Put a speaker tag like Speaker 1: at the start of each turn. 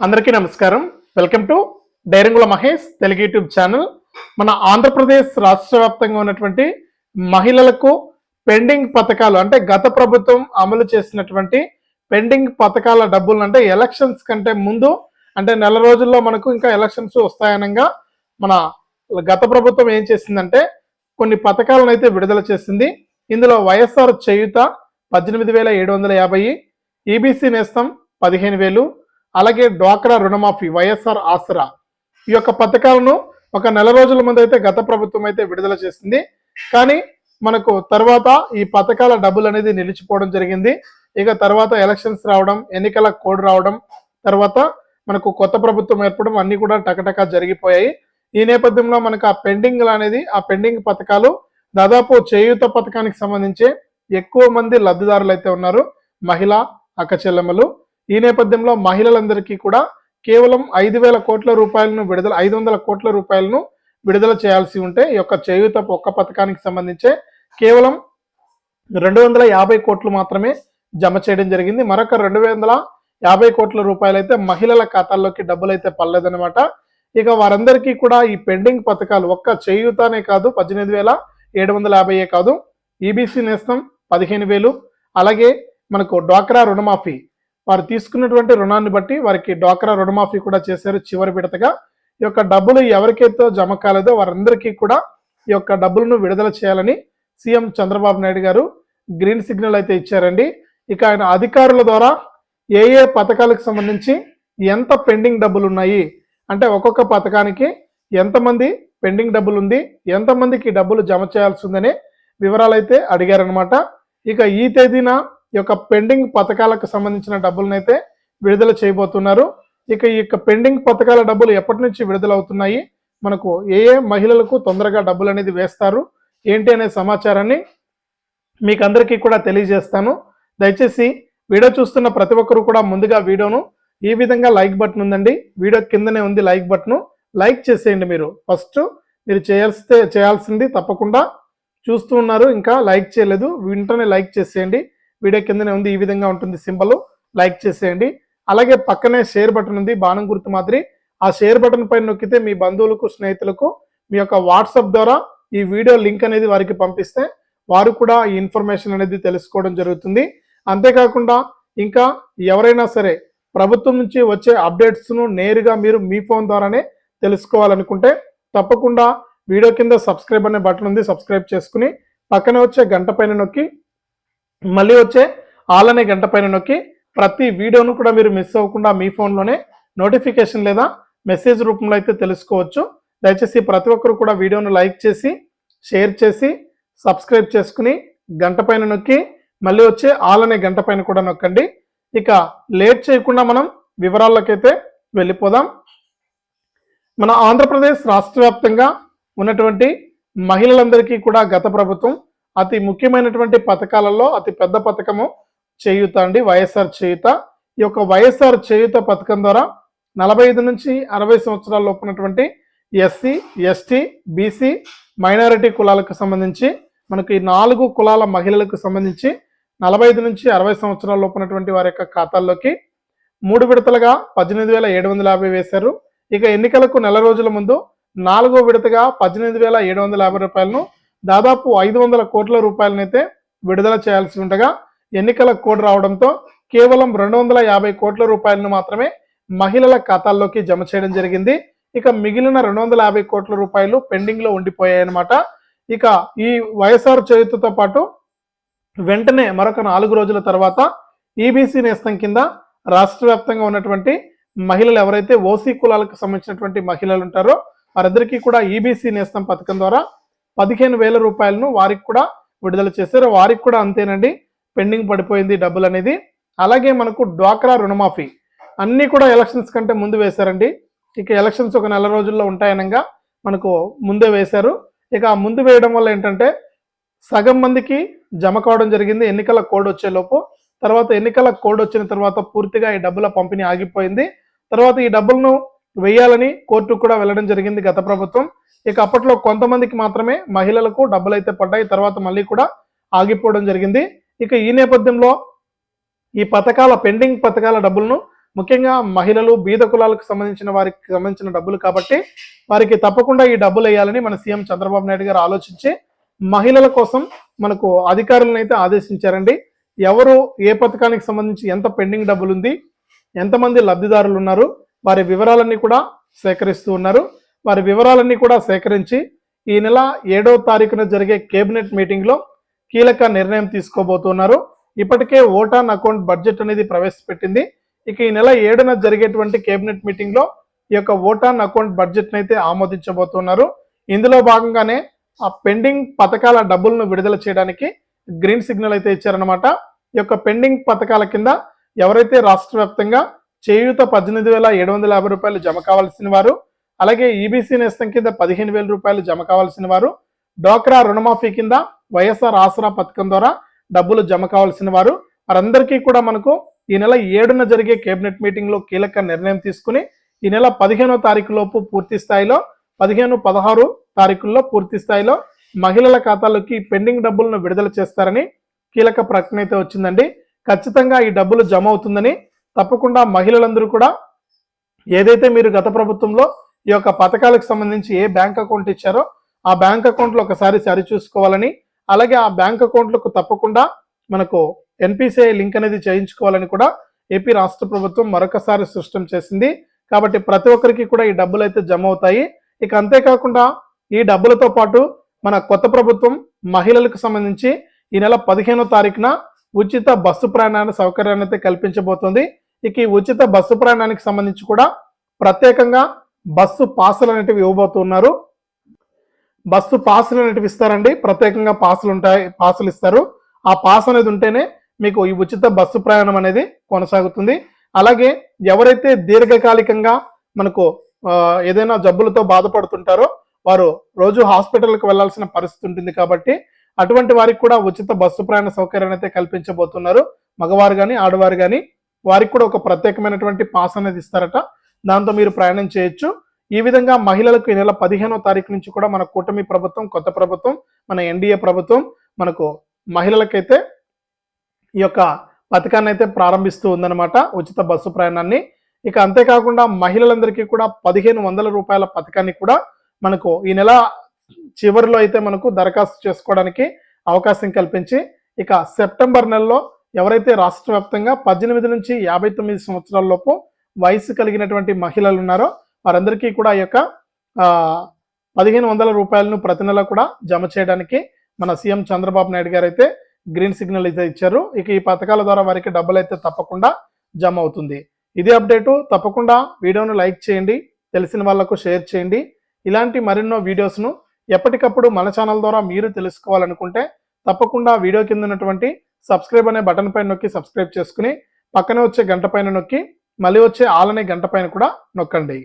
Speaker 1: అందరికీ నమస్కారం. Welcome to Dairangula Mahesh Telugu YouTube channel. మన ఆంధ్రప్రదేశ్ రాష్ట్ర వ్యాప్తంగా ఉన్నటువంటి మహిళలకు పెండింగ్ పథకాలు అంటే గత ప్రభుత్వం అమలు చేసినటువంటి పెండింగ్ పథకాల డబ్బులు అంటే ఎలక్షన్స్ కంటే ముందు అంటే నెల రోజుల్లో మనకు ఇంకా ఎలక్షన్స్ వస్తాయనగా మన గత ప్రభుత్వం ఏం చేసిందంటే కొన్ని పథకాలను అయితే విడుదల చేసింది. ఇందులో వైఎస్ఆర్ చేయుత పద్దెనిమిది వేల ఏడు వందల యాభై ఈబీసీ నేస్తం పదిహేను వేలు అలాగే డ్వాక్రా రుణమాఫీ వైఎస్ఆర్ ఆసరా ఈ యొక్క పథకాలను ఒక నెల రోజుల ముందు అయితే గత ప్రభుత్వం అయితే విడుదల చేసింది. కానీ మనకు తర్వాత ఈ పథకాల డబ్బులు అనేది నిలిచిపోవడం జరిగింది. ఇక తర్వాత ఎలక్షన్స్ రావడం ఎన్నికల కోడ్ రావడం తర్వాత మనకు కొత్త ప్రభుత్వం ఏర్పడడం అన్ని కూడా టకటకా జరిగిపోయాయి. ఈ నేపథ్యంలో మనకు ఆ పెండింగ్ అనేది ఆ పెండింగ్ పథకాలు దాదాపు చేయూత పథకానికి సంబంధించి ఎక్కువ మంది లబ్ధిదారులు అయితే ఉన్నారు. మహిళా అక్క చెల్లెమ్మలు ఈ నేపథ్యంలో మహిళలందరికీ కూడా కేవలం ఐదు వేల కోట్ల రూపాయలను విడుదల ఐదు వందల కోట్ల రూపాయలను విడుదల చేయాల్సి ఉంటే ఈ యొక్క చేయూత ఒక్క పథకానికి సంబంధించే కేవలం రెండు వందల యాభై కోట్లు మాత్రమే జమ చేయడం జరిగింది. మరొక రెండు వందల యాభై కోట్ల రూపాయలు అయితే మహిళల ఖాతాల్లోకి డబ్బులు అయితే పడలేదనమాట ఇక వారందరికీ కూడా ఈ పెండింగ్ పథకాలు ఒక్క చేయూతనే కాదు పద్దెనిమిది వేల ఏడు వందల యాభైయే కాదు. ఈబీసీ నేస్తం పదిహేను వేలు. అలాగే మనకు డ్వాక్రా రుణమాఫీ వారు తీసుకున్నటువంటి రుణాన్ని బట్టి వారికి డ్వాక్రా రుణమాఫీ కూడా చేశారు చివరి విడతగా. ఈ యొక్క డబ్బులు ఎవరికైతే జమ కాలేదో వారందరికీ కూడా ఈ యొక్క డబ్బులను విడుదల చేయాలని సీఎం చంద్రబాబు నాయుడు గారు గ్రీన్ సిగ్నల్ అయితే ఇచ్చారండి. ఇక ఆయన అధికారుల ద్వారా ఏ ఏ పథకాలకు సంబంధించి ఎంత పెండింగ్ డబ్బులు ఉన్నాయి అంటే ఒక్కొక్క పథకానికి ఎంతమంది పెండింగ్ డబ్బులు ఉంది ఎంతమందికి డబ్బులు జమ చేయాల్సి ఉందనే వివరాలు అయితే అడిగారనమాట ఇక ఈ తేదీన ఈ యొక్క పెండింగ్ పథకాలకు సంబంధించిన డబ్బులనైతే విడుదల చేయబోతున్నారు. ఇక ఈ యొక్క పెండింగ్ పథకాల డబ్బులు ఎప్పటి నుంచి విడుదల అవుతున్నాయి మనకు ఏ ఏ మహిళలకు తొందరగా డబ్బులు అనేది వేస్తారు? ఏంటి అనే సమాచారాన్ని మీకు అందరికీ కూడా తెలియజేస్తాను. దయచేసి వీడియో చూస్తున్న ప్రతి ఒక్కరు కూడా ముందుగా వీడియోను ఈ విధంగా లైక్ బటన్ ఉందండి. వీడియో కిందనే ఉంది లైక్ బటన్. లైక్ చేసేయండి మీరు. ఫస్ట్ మీరు చేయాల్స్తే చేయాల్సింది తప్పకుండా చూస్తూ ఉన్నారు. ఇంకా లైక్ చేయలేదు. వెంటనే లైక్ చేసేయండి. వీడియో కిందనే ఉంది ఈ విధంగా ఉంటుంది సింబల్. లైక్ చేసేయండి. అలాగే పక్కనే షేర్ బటన్ ఉంది బాణం గుర్తు మాదిరి. ఆ షేర్ బటన్ పైన నొక్కితే మీ బంధువులకు స్నేహితులకు మీ యొక్క వాట్సాప్ ద్వారా ఈ వీడియో లింక్ అనేది వారికి పంపిస్తే వారు కూడా ఈ ఇన్ఫర్మేషన్ అనేది తెలుసుకోవడం జరుగుతుంది. అంతేకాకుండా ఇంకా ఎవరైనా సరే ప్రభుత్వం నుంచి వచ్చే అప్డేట్స్ను నేరుగా మీరు మీ ఫోన్ ద్వారానే తెలుసుకోవాలనుకుంటే తప్పకుండా వీడియో కింద సబ్స్క్రైబ్ అనే బటన్ ఉంది సబ్స్క్రైబ్ చేసుకుని పక్కనే వచ్చే గంట పైన నొక్కి మళ్ళీ వచ్చే ఆల్ అనే గంట పైన నొక్కి ప్రతి వీడియోను కూడా మీరు మిస్ అవ్వకుండా మీ ఫోన్లోనే నోటిఫికేషన్ లేదా మెసేజ్ రూపంలో అయితే తెలుసుకోవచ్చు. దయచేసి ప్రతి ఒక్కరు కూడా వీడియోను లైక్ చేసి షేర్ చేసి సబ్స్క్రైబ్ చేసుకుని గంట పైన నొక్కి మళ్ళీ వచ్చే ఆల్ అనే గంట పైన కూడా నొక్కండి. ఇక లేట్ చేయకుండా మనం వివరాల్లోకైతే వెళ్ళిపోదాం. మన ఆంధ్రప్రదేశ్ రాష్ట్ర వ్యాప్తంగా ఉన్నటువంటి మహిళలందరికీ కూడా గత ప్రభుత్వం అతి ముఖ్యమైనటువంటి పథకాలలో అతి పెద్ద పథకము చేయుత అండి వైఎస్ఆర్ చేయూత. ఈ యొక్క వైఎస్ఆర్ చేయూత పథకం ద్వారా నలభై ఐదు నుంచి అరవై సంవత్సరాల లోపు ఉన్నటువంటి ఎస్సీ ఎస్టీ బీసీ మైనారిటీ కులాలకు సంబంధించి మనకి ఈ నాలుగు కులాల మహిళలకు సంబంధించి నలభై ఐదు నుంచి అరవై సంవత్సరాల లోపు ఉన్నటువంటి వారి యొక్క ఖాతాల్లోకి మూడు విడతలుగా పద్దెనిమిది వేల ఏడు వందల యాభై వేశారు. ఇక ఎన్నికలకు నెల రోజుల ముందు నాలుగో విడతగా పద్దెనిమిది వేల ఏడు వందల యాభై రూపాయలను దాదాపు ఐదు వందల కోట్ల రూపాయలనైతే విడుదల చేయాల్సి ఉండగా ఎన్నికల కోడ్ రావడంతో కేవలం రెండు వందల యాభై కోట్ల రూపాయలను మాత్రమే మహిళల ఖాతాల్లోకి జమ చేయడం జరిగింది. ఇక మిగిలిన రెండు వందల యాభై కోట్ల రూపాయలు పెండింగ్లో ఉండిపోయాయన్నమాట. ఇక ఈ వైఎస్ఆర్ చేతితో పాటు వెంటనే మరొక నాలుగు రోజుల తర్వాత ఈబీసీ నేస్తం కింద రాష్ట్ర వ్యాప్తంగా ఉన్నటువంటి మహిళలు ఎవరైతే ఓసీ కులాలకు సంబంధించినటువంటి మహిళలు ఉంటారో వారందరికీ కూడా ఈబీసీ నేస్తం పథకం ద్వారా పదిహేను వేల రూపాయలను వారికి కూడా విడుదల చేశారు. వారికి కూడా అంతేనండి. పెండింగ్ పడిపోయింది డబ్బులు అనేది. అలాగే మనకు డ్వాక్రా రుణమాఫీ. అన్నీ కూడా ఎలక్షన్స్ కంటే ముందు వేశారండి. ఇక ఎలక్షన్స్ ఒక నెల రోజుల్లో ఉంటాయనగా మనకు ముందే వేశారు. ఇక ఆ ముందు వేయడం వల్ల ఏంటంటే సగం మందికి జమ కావడం జరిగింది. ఎన్నికల కోడ్ వచ్చేలోపు. తర్వాత ఎన్నికల కోడ్ వచ్చిన తర్వాత పూర్తిగా ఈ డబ్బుల పంపిణీ ఆగిపోయింది. తర్వాత ఈ డబ్బులను వేయాలని కోర్టుకు కూడా వెళ్ళడం జరిగింది గత ప్రభుత్వం. ఇక అప్పట్లో కొంతమందికి మాత్రమే మహిళలకు డబ్బులు అయితే పడ్డాయి తర్వాత మళ్ళీ కూడా ఆగిపోవడం జరిగింది. ఇక ఈ నేపథ్యంలో ఈ పథకాల పెండింగ్ పథకాల డబ్బులను ముఖ్యంగా మహిళలు బీద కులాలకు సంబంధించిన వారికి సంబంధించిన డబ్బులు కాబట్టి వారికి తప్పకుండా ఈ డబ్బులు వేయాలని మన సీఎం చంద్రబాబు నాయుడు గారు ఆలోచించి మహిళల కోసం మనకు అధికారులను అయితే ఆదేశించారండి. ఎవరు ఏ పథకానికి సంబంధించి ఎంత పెండింగ్ డబ్బులు ఉంది ఎంతమంది లబ్ధిదారులు ఉన్నారు వారి వివరాలన్నీ కూడా సేకరిస్తూ ఉన్నారు. వారి వివరాలన్నీ కూడా సేకరించి ఈ నెల ఏడవ తారీఖున జరిగే కేబినెట్ మీటింగ్లో కీలక నిర్ణయం తీసుకోబోతున్నారు. ఇప్పటికే ఓటాన్ అకౌంట్ బడ్జెట్ అనేది ప్రవేశపెట్టింది. ఇక ఈ నెల ఏడున జరిగేటువంటి కేబినెట్ మీటింగ్లో ఈ యొక్క ఓటాన్ అకౌంట్ బడ్జెట్ను అయితే ఆమోదించబోతున్నారు. ఇందులో భాగంగానే ఆ పెండింగ్ పథకాల డబ్బులను విడుదల చేయడానికి గ్రీన్ సిగ్నల్ అయితే ఇచ్చారనమాట ఈ యొక్క పెండింగ్ పథకాల కింద ఎవరైతే రాష్ట్ర వ్యాప్తంగా చేయూత పద్దెనిమిది వేల ఏడు వందల యాభై రూపాయలు జమ కావాల్సిన వారు అలాగే ఈబీసీ నేస్తం కింద పదిహేను వేల రూపాయలు జమ కావాల్సిన వారు డోక్రా రుణమాఫీ కింద వైఎస్ఆర్ ఆసరా పథకం ద్వారా డబ్బులు జమ కావాల్సిన వారు వారందరికీ కూడా మనకు ఈ నెల ఏడున జరిగే కేబినెట్ మీటింగ్లో కీలక నిర్ణయం తీసుకుని ఈ నెల పదిహేనో తారీఖు లోపు పూర్తి స్థాయిలో పదిహేను పదహారు తారీఖుల్లో పూర్తి స్థాయిలో మహిళల ఖాతాలోకి పెండింగ్ డబ్బులను విడుదల చేస్తారని కీలక ప్రకటన అయితే వచ్చిందండి. ఖచ్చితంగా ఈ డబ్బులు జమ అవుతుందని తప్పకుండా మహిళలందరూ కూడా ఏదైతే మీరు గత ప్రభుత్వంలో ఈ యొక్క పథకాలకు సంబంధించి ఏ బ్యాంక్ అకౌంట్ ఇచ్చారో ఆ బ్యాంక్ అకౌంట్లో ఒకసారి సరి చూసుకోవాలని అలాగే ఆ బ్యాంక్ అకౌంట్లకు తప్పకుండా మనకు ఎన్పిసిఐ లింక్ అనేది చేయించుకోవాలని కూడా ఏపీ రాష్ట్ర ప్రభుత్వం మరొకసారి స్పష్టం చేసింది. కాబట్టి ప్రతి ఒక్కరికి కూడా ఈ డబ్బులు అయితే జమ అవుతాయి. ఇక అంతేకాకుండా ఈ డబ్బులతో పాటు మన కొత్త ప్రభుత్వం మహిళలకు సంబంధించి ఈ నెల పదిహేనో తారీఖున ఉచిత బస్సు ప్రయాణాన్ని సౌకర్యాన్ని అయితే కల్పించబోతోంది. ఇక ఈ ఉచిత బస్సు ప్రయాణానికి సంబంధించి కూడా ప్రత్యేకంగా బస్సు పాసులు అనేటివి ఇవ్వబోతున్నారు బస్సు పాసులు అనేటివి ఇస్తారండి. ప్రత్యేకంగా పాసులు ఉంటాయి పాసులు ఇస్తారు. ఆ పాస్ అనేది ఉంటేనే మీకు ఈ ఉచిత బస్సు ప్రయాణం అనేది కొనసాగుతుంది. అలాగే ఎవరైతే దీర్ఘకాలికంగా మనకు ఏదైనా జబ్బులతో బాధపడుతుంటారో వారు రోజు హాస్పిటల్కి వెళ్ళాల్సిన పరిస్థితి ఉంటుంది కాబట్టి అటువంటి వారికి కూడా ఉచిత బస్సు ప్రయాణ సౌకర్యాన్ని అయితే కల్పించబోతున్నారు. మగవారు కానీ ఆడవారు కానీ వారికి కూడా ఒక ప్రత్యేకమైనటువంటి పాస్ అనేది ఇస్తారట. దాంతో మీరు ప్రయాణం చేయొచ్చు. ఈ విధంగా మహిళలకు ఈ నెల పదిహేనో తారీఖు నుంచి కూడా మన కూటమి ప్రభుత్వం కొత్త ప్రభుత్వం మన ఎన్డీఏ ప్రభుత్వం మనకు మహిళలకైతే ఈ యొక్క పథకాన్ని అయితే ప్రారంభిస్తూ ఉందన్నమాట ఉచిత బస్సు ప్రయాణాన్ని. ఇక అంతేకాకుండా మహిళలందరికీ కూడా పదిహేను వందల రూపాయల పథకాన్ని కూడా మనకు ఈ నెల చివరిలో అయితే మనకు దరఖాస్తు చేసుకోవడానికి అవకాశం కల్పించి ఇక సెప్టెంబర్ నెలలో ఎవరైతే రాష్ట్ర వ్యాప్తంగా పద్దెనిమిది నుంచి యాభై తొమ్మిది సంవత్సరాల లోపు వయసు కలిగినటువంటి మహిళలు ఉన్నారో వారందరికీ కూడా ఈ యొక్క పదిహేను వందల రూపాయలను ప్రతి నెల కూడా జమ చేయడానికి మన సీఎం చంద్రబాబు నాయుడు గారు అయితే గ్రీన్ సిగ్నల్ అయితే ఇచ్చారు. ఇక ఈ పథకాల ద్వారా వారికి డబ్బులు అయితే తప్పకుండా జమ అవుతుంది. ఇదే అప్డేటు. తప్పకుండా వీడియోను లైక్ చేయండి. తెలిసిన వాళ్ళకు షేర్ చేయండి. ఇలాంటి మరెన్నో వీడియోస్ను ఎప్పటికప్పుడు మన ఛానల్ ద్వారా మీరు తెలుసుకోవాలనుకుంటే తప్పకుండా వీడియో కింద ఉన్నటువంటి సబ్స్క్రైబ్ అనే బటన్ పైన నొక్కి సబ్స్క్రైబ్ చేసుకుని పక్కనే వచ్చే గంట పైన నొక్కి మళ్ళీ వచ్చే ఆల్ అనే గంట పైన కూడా నొక్కండి.